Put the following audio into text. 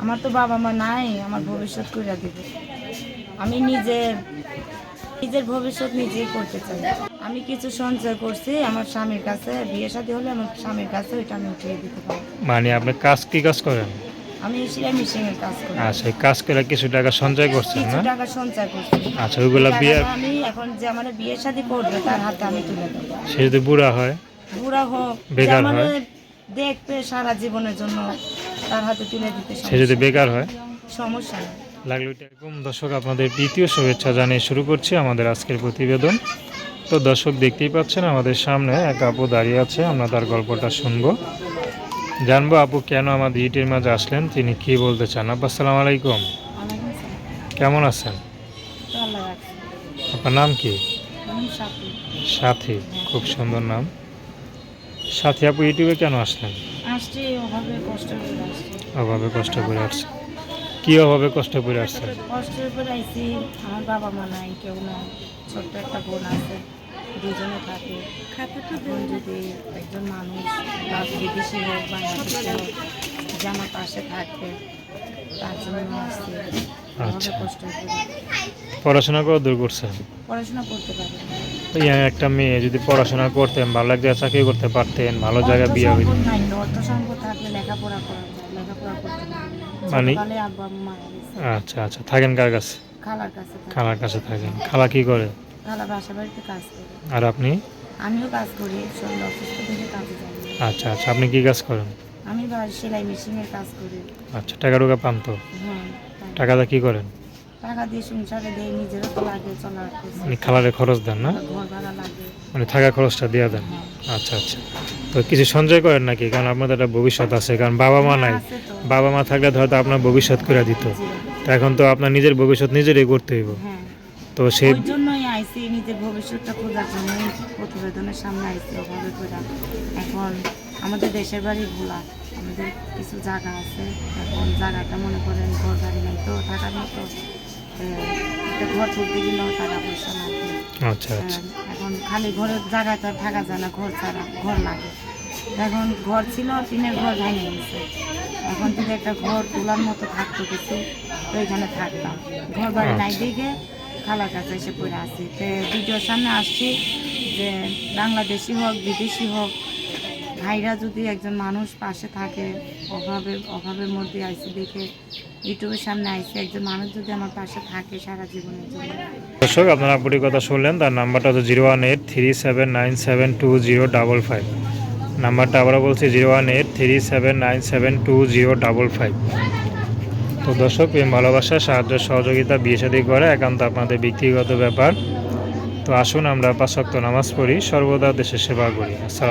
আমার তো বাবা মা নাই আমার ভবিষ্যৎ করে দেবে। আমি নিজে নিজের ভবিষ্যৎ নিজেই করতে চাই। আমি কিছু সঞ্চয় করছি আমার স্বামীর কাছে বিয়ে শাদী হলে আমার স্বামীর কাছে ওইটা আমি উঠিয়ে দিতে পারি মানে আপনি কাজ কি কাজ করেন? আমি সেলাই মেশিনের কাজ করি। আচ্ছা কাজ করে কিছু টাকা সঞ্চয় করছেন কিছু না? টাকা সঞ্চয় করছি। আচ্ছা ওইগুলো বিয়ে আমি এখন যে আমার বিয়ে শাদী করবে তার হাতে আমি তুলে দেবো। সে যদি বুড়া হয়? বুড়া হোক বেকার হয়? দেখবে সারা জীবনের জন্য। তার হাতে তুলে দিতে সে যদি বেকার হয়? সমস্যা নেই। লাগল এরকম দর্শক আপনাদের দ্বিতীয় শুভেচ্ছা জানিয়ে শুরু করছি আমাদের আজকের প্রতিবেদন। তো দর্শক দেখতেই পাচ্ছেন আমাদের সামনে এক আপু দাঁড়িয়ে আছে আমরা তার গল্পটা শুনব। জানব আপু কেন আমাদের ইটের মাঝে আসলেন তিনি কি বলতে চান? আপু আসসালামু আলাইকুম। কেমন আছেন। আপনার নাম কি। সাথী খুব সুন্দর নাম। সাথী আপু ইউটিউবে কেন আসলেন? আসছি ওভাবে কষ্ট করে আসছি। অভাবে কষ্ট করে আসছে। কি অভাবে কষ্ট করে আসছেন কষ্টের উপরে আইছি আমার বাবা মা নাই কেউ নাই ছোট্ট একটা বোন আছে দুজনে থাকে। এখন যদি একজন মানুষ বা বিদেশি হোক বাংলাদেশি হোক যে আমার পাশে থাকবে তার জন্য আসছি। ওভাবে আচ্ছা। কষ্ট করে। পড়াশোনা করে দূর করছে? পড়াশোনা করতে পারি একটা মেয়ে যদি পড়াশোনা করতেন ভালো এক জায়গায় চাকরি করতে পারতেন ভালো জায়গায় বিয়ে হইত। সম্পদ নাই অর্থ সম্পদ থাকলে লেখাপড়া করা লেখাপড়া করতে মানে-। আচ্ছা আচ্ছা থাকেন কার কাছে? খালার কাছে খালার কাছে থাকেন। খালা কি করে? খালা বাসা বাড়িতে কাজ করে। আর আপনি? আমিও কাজ করি শরীর অসুস্থ থেকে কাজে যাই। আচ্ছা আচ্ছা আপনি কি কাজ করেন? আমি সেলাই মেশিনের কাজ করি। আচ্ছা টাকা টুকা পান তো? হ্যাঁ। টাকাটা কি করেন? টাকা দিয়ে সংসারে দেয় নিজেরও তো লাগে চলার মানে খরচ দেন না? ঘর ভাড়া লাগে। মানে থাকা খরচটা দিয়ে দেন? হ্যাঁ। আচ্ছা আচ্ছা। তো কিছু সঞ্চয় করেন নাকি? কারণ আপনাদের একটা ভবিষ্যৎ আছে কারণ বাবা মা নাই। বাবা মা থাকলে হয়তো আপনার ভবিষ্যৎ করে দিত। তো এখন তো আপনার নিজের ভবিষ্যৎ নিজেরই করতে হইব। হ্যাঁ। তো সেই জন্যই আইসি নিজের ভবিষ্যৎটা খোঁজার জন্যই প্রতিবেদনের সামনে আইসি অভাবে করে। এখন আমাদের দেশের বাড়ি ভোলা। আমাদের কিছু জায়গা আছে। এখন জায়গাটা মনে করেন ঘর বাড়ি নাই তো থাকার মতো ঘর তুলতে গেলেও টাকা পয়সা লাগে। আচ্ছা আচ্ছা। হ্যাঁ, এখন খালি ঘরের জায়গাটা থাকা যায় না ঘর ছাড়া ঘর লাগে। এখন ঘর ছিল টিনের ঘর ভেঙে গেছে। এখন যদি একটা ঘর তোলার মতো থাকতো কিছু তো এখানে থাকতাম। ঘর বাড়ি নাই আচ্ছা। দিকে খালার কাছে এসে পড়ে আসি তো ভিডিওর সামনে আসছি যে বাংলাদেশি হোক বিদেশি হোক ভাইরা যদি একজন মানুষ পাশে থাকে অভাবে অভাবের মধ্যে আইসি দেখে ইউটিউবের সামনে আইসি, একজন মানুষ যদি আমার পাশে থাকে সারা জীবনের জন্য। দর্শক, আপনারা আপুটির কথা শুনলেন, তার নাম্বারটা হচ্ছে zero one eight three seven nine seven two zero double five. নাম্বারটা আবারও বলছি, zero one eight three seven nine seven two zero double five. তো দর্শক, প্রেম, ভালোবাসা, সাহায্য, সহযোগিতা, বিয়ে শাদী করে একান্ত আপনাদের ব্যক্তিগত ব্যাপার। তো আসুন, আমরা পাঁচক্ত নামাজ পড়ি, সর্বদা দেশের সেবা করি। আসসালাম